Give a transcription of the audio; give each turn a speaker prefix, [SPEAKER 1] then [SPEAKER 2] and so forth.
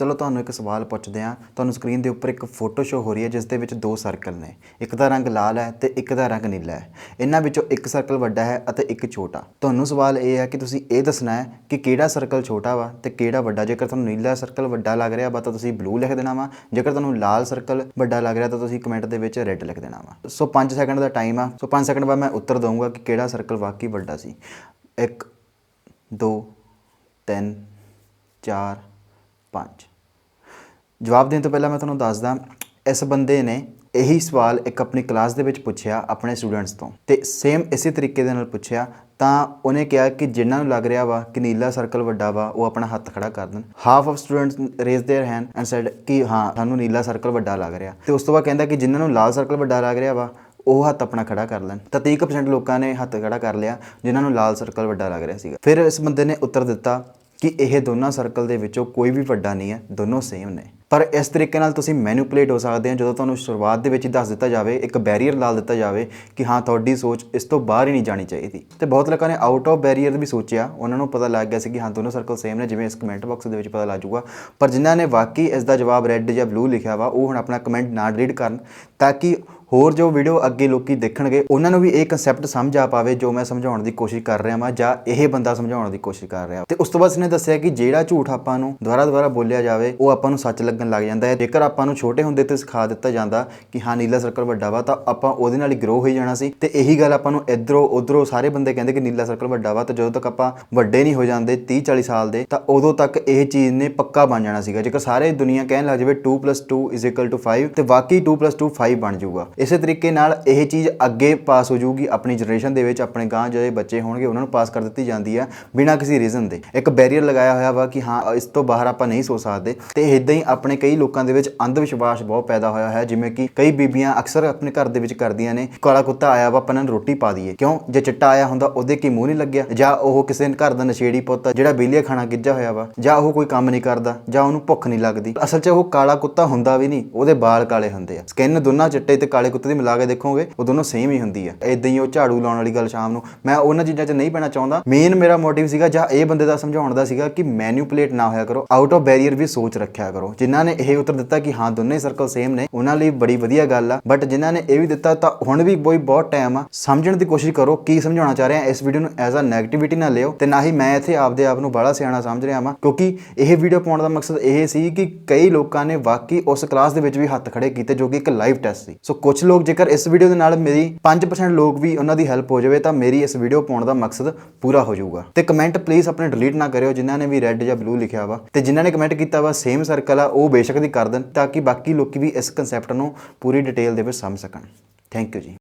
[SPEAKER 1] ਚਲੋ ਤੁਹਾਨੂੰ ਇੱਕ ਸਵਾਲ ਪੁੱਛਦੇ ਹਾਂ। ਤੁਹਾਨੂੰ ਸਕਰੀਨ ਦੇ ਉੱਪਰ ਇੱਕ ਫੋਟੋ ਸ਼ੋ ਹੋ ਰਹੀ ਹੈ, ਜਿਸ ਦੇ ਵਿੱਚ ਦੋ ਸਰਕਲ ਨੇ। ਇੱਕ ਦਾ ਰੰਗ ਲਾਲ ਹੈ ਤੇ ਇੱਕ ਦਾ ਰੰਗ ਨੀਲਾ ਹੈ। ਇਹਨਾਂ ਵਿੱਚੋਂ ਇੱਕ ਸਰਕਲ ਵੱਡਾ ਹੈ ਅਤੇ ਇੱਕ ਛੋਟਾ। ਤੁਹਾਨੂੰ ਸਵਾਲ ਇਹ ਹੈ ਕਿ ਤੁਸੀਂ ਇਹ ਦੱਸਣਾ ਹੈ ਕਿ ਕਿਹੜਾ ਸਰਕਲ ਛੋਟਾ ਵਾ ਤੇ ਕਿਹੜਾ ਵੱਡਾ? ਜੇਕਰ ਤੁਹਾਨੂੰ ਨੀਲਾ ਸਰਕਲ ਵੱਡਾ ਲੱਗ ਰਿਹਾ ਵਾ ਤਾਂ ਤੁਸੀਂ ਬਲੂ ਲਿਖ ਦੇਣਾ ਵਾ। ਜੇਕਰ ਤੁਹਾਨੂੰ ਲਾਲ ਸਰਕਲ ਵੱਡਾ ਲੱਗ ਰਿਹਾ ਤਾਂ ਤੁਸੀਂ ਕਮੈਂਟ ਦੇ ਵਿੱਚ ਰੈੱਡ ਲਿਖ ਦੇਣਾ ਵਾ। ਸੋ 5 ਸੈਕਿੰਡ ਦਾ ਟਾਈਮ ਆ। ਸੋ 5 ਸੈਕਿੰਡ ਬਾਅਦ ਮੈਂ ਉੱਤਰ ਦਊਂਗਾ ਕਿ ਕਿਹੜਾ ਸਰਕਲ ਵਾਕਈ ਵੱਡਾ ਸੀ। 1 2 3 4 5 ਜਵਾਬ ਦੇਣ ਤੋਂ ਪਹਿਲਾਂ ਮੈਂ ਤੁਹਾਨੂੰ ਦੱਸਦਾ ਇਸ ਬੰਦੇ ਨੇ ਇਹੀ ਸਵਾਲ ਇੱਕ ਆਪਣੀ ਕਲਾਸ ਦੇ ਵਿੱਚ ਪੁੱਛਿਆ ਆਪਣੇ ਸਟੂਡੈਂਟਸ ਤੋਂ ਤੇ ਸੇਮ ਇਸੇ ਤਰੀਕੇ ਦੇ ਨਾਲ ਪੁੱਛਿਆ ਤਾਂ ਉਹਨੇ ਕਿਹਾ ਕਿ ਜਿਨ੍ਹਾਂ ਨੂੰ ਲੱਗ ਰਿਹਾ ਵਾ ਕਿ ਨੀਲਾ ਸਰਕਲ ਵੱਡਾ ਵਾ ਉਹ ਆਪਣਾ ਹੱਥ ਖੜਾ ਕਰ ਦੇਣ half of students raise their hand and said ਕਿ ਹਾਂ ਸਾਨੂੰ ਨੀਲਾ ਸਰਕਲ ਵੱਡਾ ਲੱਗ ਰਿਹਾ ਤੇ ਉਸ ਤੋਂ ਬਾਅਦ ਕਹਿੰਦਾ ਕਿ ਜਿਨ੍ਹਾਂ ਨੂੰ ਲਾਲ ਸਰਕਲ ਵੱਡਾ ਲੱਗ ਰਿਹਾ ਵਾ ਉਹ ਹੱਥ ਆਪਣਾ ਖੜਾ ਕਰ ਲੈਣ ਤਾਂ 30% ਲੋਕਾਂ ਨੇ ਹੱਥ ਖੜਾ ਕਰ ਲਿਆ ਜਿਨ੍ਹਾਂ ਨੂੰ ਲਾਲ ਸਰਕਲ ਵੱਡਾ ਲੱਗ ਰਿਹਾ ਸੀਗਾ ਫਿਰ ਇਸ ਬੰਦੇ ਨੇ ਉੱਤਰ ਦਿੱਤਾ ਕਿ ਇਹ ਦੋਨਾਂ ਸਰਕਲ ਦੇ ਵਿੱਚੋਂ ਕੋਈ ਵੀ ਵੱਡਾ ਨਹੀਂ ਹੈ ਦੋਨੋਂ ਸੇਮ ਨੇ ਪਰ ਇਸ ਤਰੀਕੇ ਨਾਲ ਤੁਸੀਂ ਮੈਨੂਪਲੇਟ ਹੋ ਸਕਦੇ ਹੋ, ਜਦੋਂ ਤੁਹਾਨੂੰ ਸ਼ੁਰੂਆਤ ਦੇ ਵਿੱਚ ਹੀ ਦੱਸ ਦਿੱਤਾ ਜਾਵੇ, ਇੱਕ ਬੈਰੀਅਰ ਲਾ ਦਿੱਤਾ ਜਾਵੇ ਕਿ ਹਾਂ, ਤੁਹਾਡੀ ਸੋਚ ਇਸ ਤੋਂ ਬਾਹਰ ਹੀ ਨਹੀਂ ਜਾਣੀ ਚਾਹੀਦੀ। ਤੇ ਬਹੁਤ ਲੋਕਾਂ ਨੇ ਆਊਟ ਆਫ ਬੈਰੀਅਰ ਵੀ ਸੋਚਿਆ। ਉਹਨਾਂ ਨੂੰ ਪਤਾ ਲੱਗ ਗਿਆ ਸੀ ਕਿ ਹਾਂ, ਦੋਨੋਂ ਸਰਕਲ ਸੇਮ ਨੇ, ਜਿਵੇਂ ਇਸ ਕਮੈਂਟ ਬਾਕਸ ਦੇ ਵਿੱਚ ਪਤਾ ਲੱਗ ਜਾਊਗਾ। ਪਰ ਜਿਨ੍ਹਾਂ ਨੇ ਵਾਕਈ ਇਸ ਦਾ ਜਵਾਬ ਰੈੱਡ ਜਾਂ ਬਲੂ ਲਿਖਿਆ ਵਾ, ਉਹ ਹੁਣ ਆਪਣਾ ਕਮੈਂਟ ਨਾ ਰੀਡ ਕਰਨ ਤਾਂ ਕਿ ਹੋਰ ਜੋ ਵੀਡੀਓ ਅੱਗੇ ਲੋਕੀ ਦੇਖਣਗੇ, ਉਹਨਾਂ ਨੂੰ ਵੀ ਇਹ ਕਨਸੈਪਟ ਸਮਝ ਆ ਪਾਵੇ, ਜੋ ਮੈਂ ਸਮਝਾਉਣ ਦੀ ਕੋਸ਼ਿਸ਼ ਕਰ ਰਿਹਾ ਹਾਂ ਜਾਂ ਇਹ ਬੰਦਾ ਸਮਝਾਉਣ ਦੀ ਕੋਸ਼ਿਸ਼ ਕਰ ਰਿਹਾ। ਤੇ ਉਸ ਤੋਂ ਬਾਅਦ ਇਸਨੇ ਦੱਸਿਆ ਕਿ ਜਿਹੜਾ ਝੂਠ ਆਪਾਂ ਨੂੰ ਦੁਬਾਰਾ ਦੁਬਾਰਾ ਬੋਲਿਆ ਜਾਵੇ, ਉਹ ਆਪਾਂ ਨੂੰ ਸੱਚ ਲੱਗ ਲੱਗਣ ਲੱਗ ਜਾਂਦਾ ਹੈ। ਜੇਕਰ ਆਪਾਂ ਨੂੰ ਛੋਟੇ ਹੁੰਦੇ ਤੇ ਸਿਖਾ ਦਿੱਤਾ ਜਾਂਦਾ ਕਿ ਹਾਂ, ਨੀਲਾ ਸਰਕਲ ਵੱਡਾ ਵਾ, ਤਾਂ ਆਪਾਂ ਉਹਦੇ ਨਾਲ ਹੀ ਗਰੋ ਹੋਈ ਜਾਣਾ ਸੀ। ਤੇ ਇਹੀ ਗੱਲ ਆਪਾਂ ਨੂੰ ਇਧਰੋਂ, ਉਧਰੋਂ ਸਾਰੇ ਬੰਦੇ ਕਹਿੰਦੇ ਕਿ ਨੀਲਾ ਸਰਕਲ ਵੱਡਾ ਵਾ, ਤਾਂ ਜਦੋਂ ਤੱਕ ਆਪਾਂ ਵੱਡੇ ਨਹੀਂ ਹੋ ਜਾਂਦੇ 30 40 ਸਾਲ ਦੇ, ਤਾਂ ਉਦੋਂ ਤੱਕ ਇਹ ਚੀਜ਼ ਨੇ ਪੱਕਾ ਬਣ ਜਾਣਾ ਸੀਗਾ। ਜੇਕਰ ਸਾਰੇ ਦੁਨੀਆ ਕਹਿਣ ਲੱਗ ਜਾਵੇ 2 2 5 ਤੇ ਵਾਕਈ 2 2 5 ਬਣ ਜਾਊਗਾ। ਇਸੇ ਤਰੀਕੇ ਨਾਲ ਇਹ ਚੀਜ਼ ਅੱਗੇ ਪਾਸ ਹੋ ਜਾਊਗੀ। ਆਪਣੀ ਜਨਰੇਸ਼ਨ ਦੇ ਵਿੱਚ ਆਪਣੇ ਗਾਂ ਜਿਹੜੇ ਬੱਚੇ ਹੋਣਗੇ, ਉਹਨਾਂ ਨੂੰ ਪਾਸ ਕਰ ਦਿੱਤੀ ਜਾਂਦੀ ਹੈ ਬਿਨਾਂ ਕਿਸੇ ਰੀਜ਼ਨ ਦੇ। ਇੱਕ ਬੈਰੀਅਰ ਲਗਾਇਆ ਹੋਇਆ ਵਾ ਕਿ ਹਾਂ, ਇਸ ਤੋਂ ਬਾਹਰ ਆਪਾਂ ਨਹੀਂ ਸੋਚ ਸਕਦੇ। ਤੇ ਇਦਾਂ ਹੀ ਆਪਣੇ ਕਈ ਲੋਕਾਂ ਦੇ ਵਿੱਚ ਅੰਧ ਵਿਸ਼ਵਾਸ ਬਹੁਤ ਪੈਦਾ ਹੋਇਆ ਹੈ, ਜਿਵੇਂ ਕਿ ਕਈ ਬੀਬੀਆਂ ਅਕਸਰ ਆਪਣੇ ਘਰ ਦੇ ਵਿੱਚ ਕਰਦੀਆਂ ਨੇ, ਕਾਲਾ ਕੁੱਤਾ ਆਇਆ ਵਾ, ਆਪਾਂ ਨੂੰ ਰੋਟੀ ਪਾ ਦਈਏ। ਕਿਉਂ? ਜੇ ਚਿੱਟਾ ਆਇਆ ਹੁੰਦਾ, ਉਹਦੇ ਕੀ ਮੂੰਹ ਨਹੀਂ ਲੱਗਿਆ? ਜਾਂ ਉਹ ਕਿਸੇ ਘਰ ਦਾ ਨਸ਼ੇੜੀ ਪੁੱਤ ਜਿਹੜਾ ਬੇਲੀਆ ਖਾਣਾ ਗਿੱਜਾ ਹੋਇਆ ਵਾ, ਜਾਂ ਉਹ ਕੋਈ ਕੰਮ ਨਹੀਂ ਕਰਦਾ, ਜਾਂ ਉਹਨੂੰ ਭੁੱਖ ਨਹੀਂ ਲੱਗਦੀ। ਅਸਲ 'ਚ ਉਹ ਕਾਲਾ ਕੁੱਤਾ ਹੁੰਦਾ ਵੀ ਨਹੀਂ, ਉਹਦੇ ਬਾਲ ਕਾਲੇ ਹੁੰਦੇ ਆ। ਸਕਿਨ ਦੋਨਾਂ ਚਿੱਟੇ ਤੇ ਕਾਲੇ ਕੁੱਤੇ ਦੀ ਮਿਲਾ ਕੇ ਦੇਖੋਗੇ, ਉਹ ਦੋਨੋਂ ਸੇਮ ਹੀ ਹੁੰਦੀ ਆ। ਇਦਾਂ ਹੀ ਉਹ ਝਾੜੂ ਲਾਉਣ ਵਾਲੀ ਗੱਲ ਸ਼ਾਮ ਨੂੰ। ਮੈਂ ਉਹਨਾਂ ਚੀਜ਼ਾਂ 'ਚ ਨਹੀਂ ਪੈਣਾ ਚਾਹੁੰਦਾ। ਮੇਨ ਮੇਰਾ ਮੋਟਿਵ ਸੀਗਾ, ਜਾਂ ਇਹ ਬੰਦੇ ਦਾ ਸਮਝਾਉਣ ਦਾ ਸੀਗਾ ਕਿ ਮੈਨੂਪੂਲੇਟ ਨਾ ਹੋਇਆ ਕਰੋ ਆਊਟ ਆਫ ਬੈਰੀਅਰ ਵੀ ਸੋਚ ਰੱਖਿਆ ਕਰੋ। ਜਿੰਨਾ ਜਿਨ੍ਹਾਂ ਨੇ ਇਹ ਉੱਤਰ ਦਿੱਤਾ ਕਿ ਹਾਂ, ਦੋਨੇ ਸਰਕਲ ਸੇਮ ਨੇ, ਉਹਨਾਂ ਲਈ ਬੜੀ ਵਧੀਆ ਗੱਲ ਆ। ਬਟ ਜਿਨ੍ਹਾਂ ਨੇ ਇਹ ਵੀ ਦਿੱਤਾ ਤਾਂ ਹੁਣ ਵੀ ਕੋਈ ਬਹੁਤ ਟਾਈਮ ਆ। ਸਮਝਣ ਦੀ ਕੋਸ਼ਿਸ਼ ਕਰੋ ਕੀ ਸਮਝਾਉਣਾ ਚਾਹ ਰਿਹਾ। ਇਸ ਵੀਡੀਓ ਨੂੰ ਐਜ਼ ਅ 네ਗੇਟਿਵਿਟੀ ਨਾ ਲਿਓ ਤੇ ਨਾ ਹੀ ਮੈਂ ਇੱਥੇ ਆਪਦੇ ਆਪ ਨੂੰ ਬੜਾ ਸਿਆਣਾ ਸਮਝ ਰਿਹਾ ਹਾਂ ਕਿਉਂਕਿ ਇਹ ਵੀਡੀਓ ਪਾਉਣ ਦਾ ਮਕਸਦ ਇਹ ਸੀ ਕਿ ਕਈ ਲੋਕਾਂ ਨੇ ਵਾਕਈ ਉਸ ਕਲਾਸ ਦੇ ਵਿੱਚ ਵੀ ਹੱਥ ਖੜੇ ਕੀਤੇ ਜੋ ਕਿ ਇੱਕ ਲਾਈਵ ਟੈਸਟ ਸੀ। ਸੋ ਕੁਝ ਲੋਕ ਜੇਕਰ ਇਸ ਵੀਡੀਓ ਦੇ ਨਾਲ ਮੇਰੀ 5% ਲੋਕ ਵੀ ਉਹਨਾਂ ਦੀ ਹੈਲਪ ਹੋ ਜਾਵੇ ਤਾਂ ਮੇਰੀ ਇਸ ਵੀਡੀਓ ਪਾਉਣ ਦਾ ਮਕਸਦ ਪੂਰਾ ਹੋ ਜਾਊਗਾ। ਤੇ ਕਮੈਂਟ ਪਲੀਜ਼ ਆਪਣੇ ਡਿਲੀਟ ਨਾ ਕਰਿਓ ਜਿਨ੍ਹਾਂ ਨੇ ਵੀ ਰੈੱਡ ਜਾਂ ਬਲੂ ਲਿਖਿਆ ਵਾ। ਤੇ ਜਿਨ੍ਹਾਂ ਨੇ ਕਮੈਂਟ ਕੀਤਾ ਵਾ ਸੇਮ ਸਰਕਲ ਆ, ਉਹ ਉਹ ਬੇਸ਼ੱਕ ਦੀ ਕਰ ਦੇਣ ਤਾਂ ਕਿ ਬਾਕੀ ਲੋਕੀ ਵੀ ਇਸ ਕਨਸੈਪਟ ਨੂੰ ਪੂਰੀ ਡਿਟੇਲ ਦੇ ਵਿੱਚ ਸਮਝ ਸਕਣ। ਥੈਂਕ ਯੂ ਜੀ।